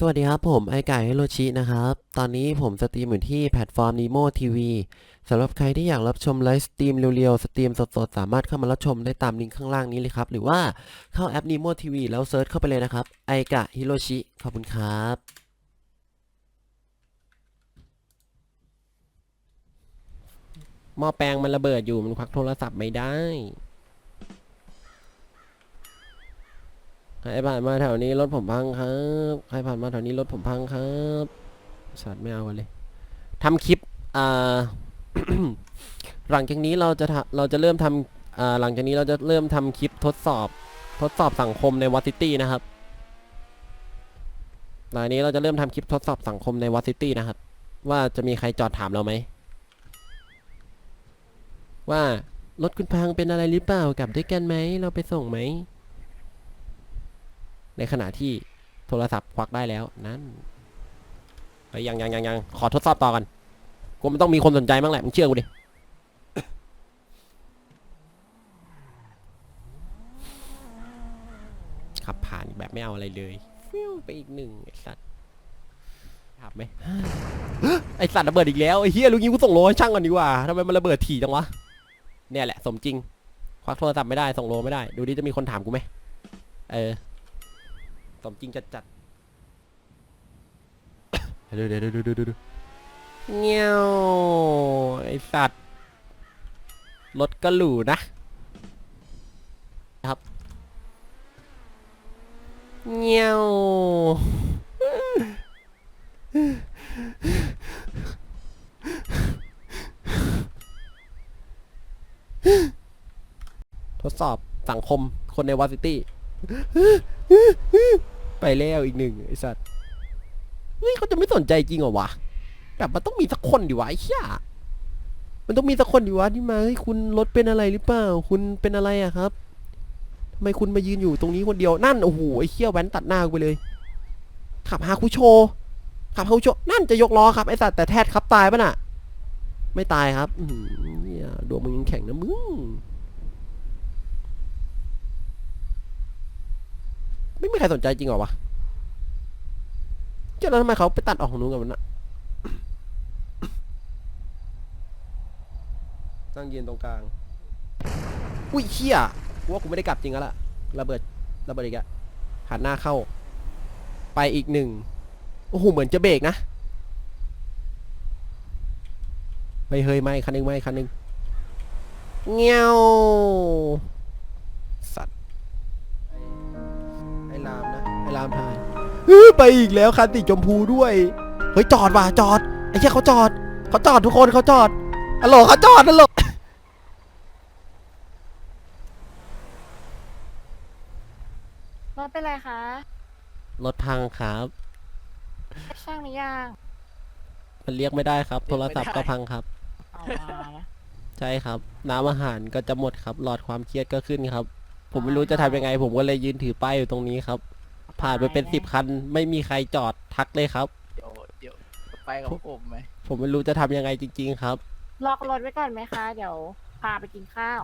สวัสดีครับผมไอไก่ฮิโรชินะครับ ตอนนี้ผมสตรีมอยู่ที่แพลตฟอร์ม Nemo TV สำหรับใครที่อยากรับชมไลฟ์สตรีมเร็วๆ สตรีมสดๆ สามารถเข้ามารับชมได้ตามลิงก์ข้างล่างนี้เลยครับ หรือว่าเข้าแอป Nemo TV แล้วเซิร์ชเข้าไปเลยนะครับ ไอกะฮิโรชิ ขอบคุณครับหม้อแปลงมันระเบิดอยู่มันควักโทรศัพท์ไม่ได้ ใครผ่านมาแถวนี้รถผมพังครับ ใครผ่านมาแถวนี้รถผมพังครับ สัตว์ไม่เอากันเลยทำคลิป อ่า หลังจากนี้เราจะเราจะเริ่มทำอ่าหลังจากนี้เราจะเริ่มทำคลิปทดสอบ ทดสอบสังคมในวอซิตี้นะครับ หลังนี้เราจะเริ่มทำคลิปทดสอบสังคมในวอซิตี้นะครับ ว่าจะมีใครจอดถามเราไหม ว่ารถคุณพังเป็นอะไรหรือเปล่ากลับด้วยกันไหม เราไปส่งไหม ในขณะที่โทรศัพท์ควักได้แล้วนั่นเฮ้ยยังยังยังยังขอทดสอบต่อกันกูมันต้องมีคนสนใจบ้างแหละมึงเชื่อกูดิขับผ่านแบบไม่เอาอะไรเลยฟิวไปอีกหนึ่งไอสัตว์ขับไหมไอสัตว์ระเบิดอีกแล้วไอเฮียลูกนี้กูส่งโลให้ช่างก่อนดีกว่าทำไมมันระเบิดถี่จังวะเนี่ยแหละสมจริงควักโทรศัพท์ไม่ได้ส่งโลไม่ได้ ดูดิจะมีคนถามกูไหมเออ สมจริงจัดจัดเดี๋ยวเดี๋ยวเดี๋ยวเดี๋ยวเดี๋ยวเงี้ยวไอสัตว์รถก็หรูนะ ครับเงี้ยวทดสอบสังคมคนในวอซิตี้ ไปแล้วอีกหนึ่งไอสัตว์เฮ้ยเขาจะไม่สนใจจริงเหรอวะแบบมันต้องมีสักคนดิวะไอ้เหี้ยมันต้องมีสักคนดิวะที่มาเฮ้ยคุณรถเป็นอะไรหรือเปล่า คุณเป็นอะไรอะครับทำไมคุณมายืนอยู่ตรงนี้คนเดียวนั่นโอ้โหไอ้เหี้ยแว้นตัดหน้ากูไปเลย ขับฮาคุโชขับฮาคุโชนั่นจะยกล้อครับไอสัตว์แต่แทดครับตายปะน่ะ ไม่ตายครับ อือหือเนี่ยดวงมึงยังแข็งนะมึง ไม่มีใครสนใจจริงเหรอวะเจ้าแล้วทำไมเขาไปตัดออกของนู้นกันมันน่ะนั่งยืนตรงกลาง อุ้ยเชี่ยกูว่ากูไม่ได้กลับจริงแล้วล่ะ ระเบิด ระเบิดอีกอะหันหน้าเข้า ไปอีกหนึ่ง โอ้โห เหมือนจะเบรกนะ ไม่เฮยไม่คันหนึงไม่คันหนึงเงี้ยว นะไอ้ลามทายเฮ้ยไปอีกแล้วคันสีชมพูด้วย เฮ้ยจอดว่ะจอดไอ้เชี่ยเขาจอดเขาจอดทุกคนเขาจอดฮัลโหลเขาจอดฮัลโหลรถเป็นไรคะ รถพังครับช่างหรือยังมันเรียกไม่ได้ครับ โทรศัพท์ก็พังครับ เอามานะใช่ครับ น้ำอาหารก็จะหมดครับ หลอดความเครียดก็ขึ้นครับ ผมไม่รู้จะทำยังไง ผมก็เลยยืนถือป้ายอยู่ตรงนี้ครับ ผ่านไปเป็นสิบคัน ไม่มีใครจอดทักเลยครับ เดี๋ยวเดี๋ยวไปกับผมไหมผมไม่รู้จะทำยังไงจริง ๆ ครับ ล็อกรถไว้ก่อนไหมคะ เดี๋ยวพาไปกินข้าว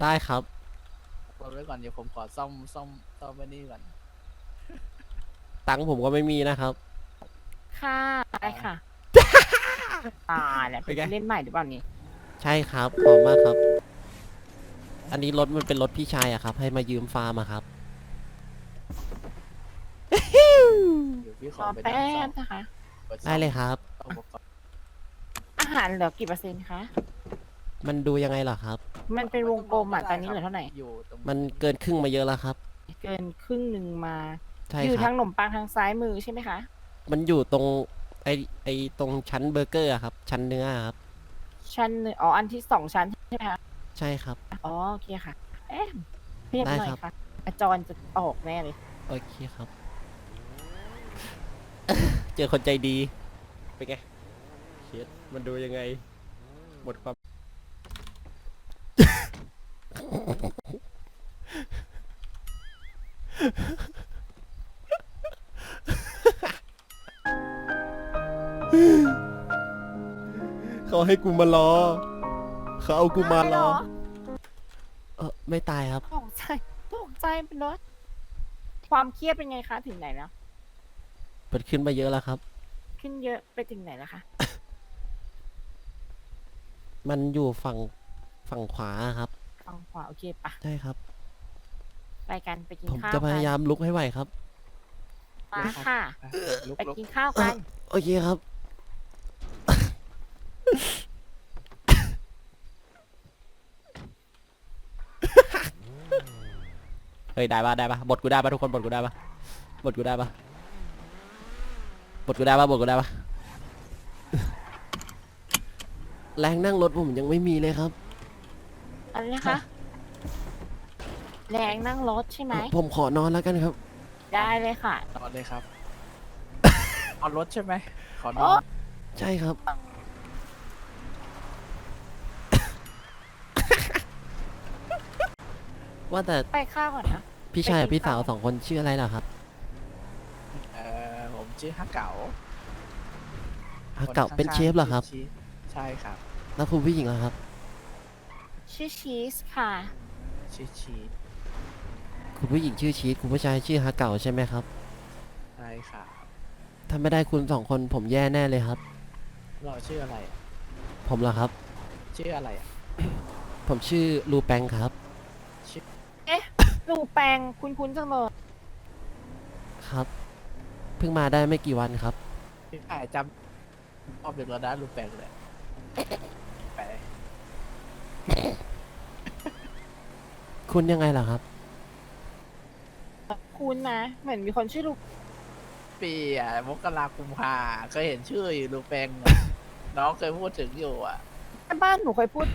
ได้ครับรถไว้ก่อนเดี๋ยวผมขอซ่อมซ่อมซ่อมไว้นี่ก่อน ตังค์ผมก็ไม่มีนะครับ ค่ะได้ค่ะตายแล้วเป็นไง เล่นใหม่หรือเปล่านี่ใช่ครับขอบมากครับ อันนี้รถมันเป็นรถพี่ชายอะครับ ให้มายืมฟาร์มอะครับ เดี๋ยว พี่ขรออไปแป๊นั่งซ่อมบนะคะปิซ่อมได้เลยครับเอาอุปกรณ์อาหารเหลือกี่เปอร์เซ็นต์คะ มันดูยังไงเหรอครับ มันเป็นวงกลมอะตอนนี้เหลือเท่าไหร่ อยู่ตรงมันเกินครึ่งมาเยอะแล้วครับ เกินครึ่งหนึ่งมา ใช่อยู่ครัทาบ งขนมปังทางซ้ายมือใช่ไหมคะ มันอยู่ตรงไอไอตรงชั้นเบอร์เกอร์อะครับ ชั้นเนื้ออะครับ ชั้นหนึ่งอ๋อ อันที่สองชั้นใช่ไหมคะ ใช่ครับ อ๋อ โอเคค่ะ เอ๊ะเพียบหน่อได้ยครับ ค่ะอาจรจะออกแน่เลย โอเคครับ เจอคนใจดี เป็นไงเชียมันดูยังไง หมดความ เขาให้กูมารอ เขาเอากูมารอ เออไม่ตายครับ ตกใจตกใจเป็นรถ ความเครียดเป็นไงคะ ถึงไหนแล้ว มันขึ้นมาเยอะแล้วครับ ขึ้นเยอะไปถึงไหนแล้วคะ มันอยู่ฝั่งฝั่งขวาครับ ฝั่งขวาโอเคปะใช่ครับ ไปกันไปกินผมข้าวจะกัพยายามลุกให้ไหวครับมาค่ะ ลุกไปลุกกินข้าวกัน โอเคครับ เฮ้ยได้ปะได้ปะบทกูได้ปะทุกคนบทกูได้ปะบทกูได้ปะ บทกูได้ปะบทกูได้ปะแรงนั่งรถผมยังไม่มีเลยครับ อะไรนะคะ แรงนั่งรถใช่ไหม ผมขอนอนแล้วกันครับ ได้เลยค่ะ นอนเลยครับเอารถใช่ไหม ขอนอโอ๊นะใช่ครับ ว่าแต่ไปข้าวก่อนนะ พี่ชายกับไปกินพี่สาวข้าวสองคนชื่ออะไรล่ะครับเอ่อผม ชื่อฮักเก๋าฮะเก่าคข้างๆเป็นเชฟเหรอครับชื่ใช่ครับ แล้วคุณผู้หญิงล่ะครับ ชื่อชีสค่ะ ชื่อชีสคุณผู้หญิงชื่อชีสคุณผู้ชายชื่อฮะเก่าใช่ไหมครับ ใช่ครับถ้าไม่ได้คุณสองคนผมแย่แน่เลยครับ เราชื่ออะไรอะผมล่ะครับ ชื่ออะไรอะผมชื่อลูแปงครับชื่อลูกแปงคุ้นๆจังเลยครับเพิ่งมาได้ไม่กี่วันครับ พี่ถ่ายจำรอบดึกแล้วนะรูปแปลงเลยไปคุณยังไงล่ะครับ คุ้นนะ เหมือนมีคนชื่อลูกปีอะมกราคุมภาเคยเห็นชื่ออยู่รูปแปลงอะ น้องเคยพูดถึงอยู่อะ บ้านหนูเคยพูด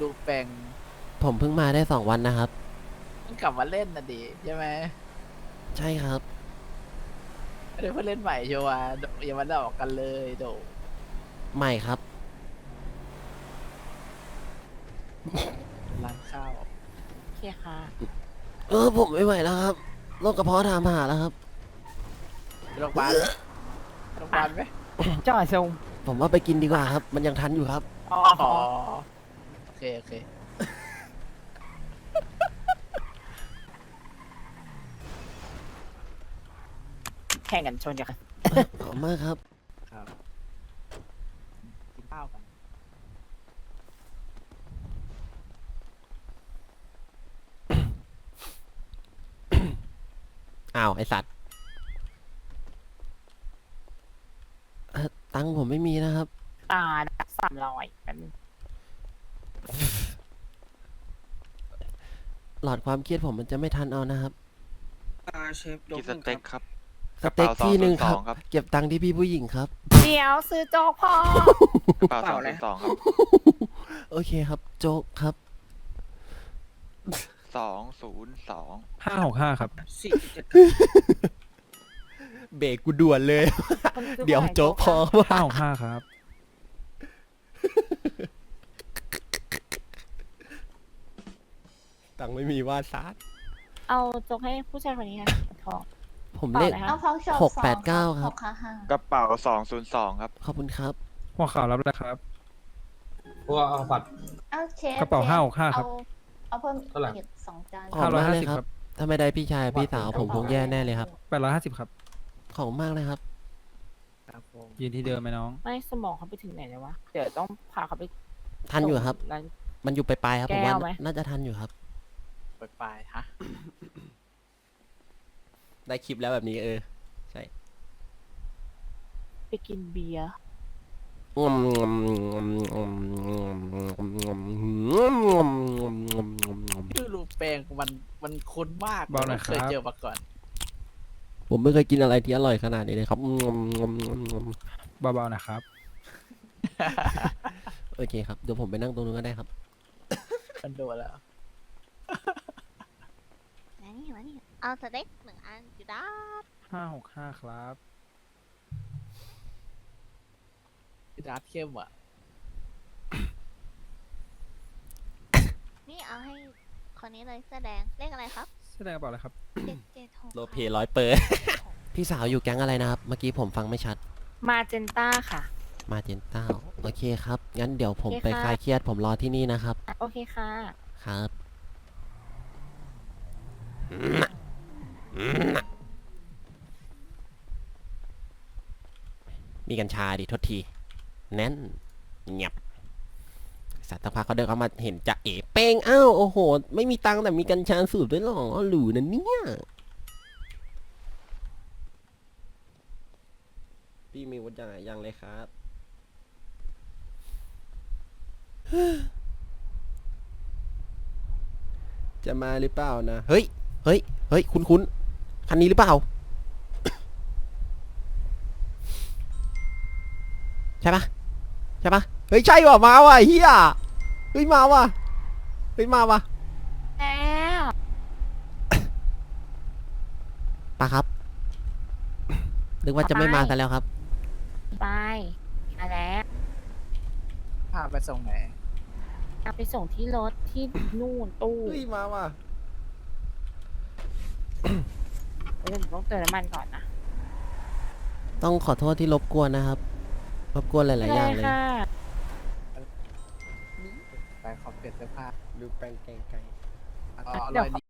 รูปแปลงผมเพิ่งมาได้สองวันนะครับ มันกลับมาเล่นนะดิใช่ไหมใช่ครับ ไม่ได้เพิ่งเล่นใหม่ชัวร์อย่ามาได้ออกกันเลยโดใหม่ครับ ร้านข้าวโอเคค่ะ เออผมไม่ไหวแล้วครับโรคกระเพาะถามหาแล้วครับ ไปโรงพยาบาลไหมไปโรงพยาบาลไหมจ่อยทรงผมว่าไปกินดีกว่าครับ มันยังทันอยู่ครับ อ๋ออ๋อโอเค โอเค แข่งกันชนกันขอบคุณมากครับ ครับกินข้าวกัน อ้าวไอสัตว์เอ่อตังค์ผมไม่มีนะครับตาสามร้อยแป๊บนึงหลอดความเครียดผมมันจะไม่ทันเอานะครับ อ่าเชฟยกกินหสนึ่งคเต็รักบครับ สเต็กที่หนึ่งครับ กระเป๋า202ครับเก็บตังค์ที่พี่ผู้หญิงครับ เดี๋ยวซื้อโจ๊กพอกระเป๋าสองศูนย์สองครับโอเคครับโจ๊กครับ สองศูนย์สองห้าหกห้าครับ สี่เจ็ดเบรกกูด่วนเลยคนซื้อเดี๋ยวหวยโจ๊กพอห้าว่าหกห้าครับ ตังค์ไม่มีว่าซาดเอาโจ๊กให้ผู้ชายคนนี้ค่ะทอง ผมต่อเลขเลยค่ะเอาพ็อกช็อปหกแปดเก้าครับ หกห้าห้า กระเป๋าสองศูนย์สองครับ ขอบคุณครับ หัวข่าวรับแล้วครับ พวกเอาผัด เอาเชฟกระเป๋าชฟห้าหกห้าครับ เอเอาเพิ่มเท่าไหร่ อีกสองจานขอบคุณมากเลย550คครัรับ บ ถ้าไม่ได้พี่ชายพี่สาวผมคงแย่แน่เลยครับ แปดร้อยห้าสิบครับขอบคุณมากเลยครับครับผมยืนที่เดิมไหมน้อง ไม่สมองเขาไปถึงไหนแล้ววะ เดี๋ยวต้องพาเขาไปทันอยู่ครับ ส่งร้าน มันอยู่ปลายๆครับผมว่าแก้วไหม น่าจะทันอยู่ครับไปไปฮะ ได้คลิปแล้วแบบนี้เออ ใช่ไปกินเบียร์งมงมงมงมงมงมงมงมงมงมงมงมชื่อรูปแปลงมันมันคุ้นมากเบาหน่อยไม่เคยครับเจอมาก่อน ผมไม่เคยกินอะไรที่อร่อยขนาดนี้เลยครับงมงมงมงมเบาๆนะครับ โอเคครับเดี๋ยวผมไปนั่งตรงนู้นก็ได้ครับ มันโดนแล้วมานี่มานี่ เอาสเต็กหนึ่งอันอยู่ด้านห้าหกห้าครับพี่ดาร์ทเข้มอะ นี่เอาให้คนนี้เลยเสื้อแดงเลขอะไรครับแสดงกระเป๋าอะไรครับ เจ็ดเจ็ดหกโลเพร้อยเปอร์ พี่สาวอยู่แก๊งอะไรนะครับ เมื่อกี้ผมฟังไม่ชัด มาเจนต้าค่ะ มาเจนเต้า โอเคครับ งั้นเดี๋ยวผมโอเคไปค่ะ คลายเครียดผมรอที่นี่นะครับโอเคค่ะ ครับ มีกัญชาดิทษที แน่นเงียบสัตว์พักเขาเดินเข้ามาเห็นจะเอ๋เป้งอ้าวโอ้โห ไม่มีตังแต่มีกัญชาสูบด้วยหรอหรูนะเนี่ย พี่มีวุฒิยังไงยังเลยครับ จะมาหรือเปล่านะ เฮ้ย เฮ้ย เฮ้ย คุณคุณ คันนี้หรือเปล่า ใช่ปะใช่ปะเฮ้ยใช่ว่ะมาว่ะเฮียเฮ้ยมาว่ะเฮ้ยมาว่ะแล้วปะครับนึกว่าจะไม่มาซะแล้วครับ ไปมาแล้วพาไปส่งไหนเอาไปส่งที่รถที่นู่นตู้เฮ้ยมาว่ะเดี๋ยวผมต้องเติมน้ำมันก่อนนะต้องขอโทษที่รบกวนนะครับ รบกวนหลาย ๆ อย่างเลย ค่ะไปขอเปลี่ยนเสื้อผ้าดูแปลงแกงไก่อ๋ออร่อยดี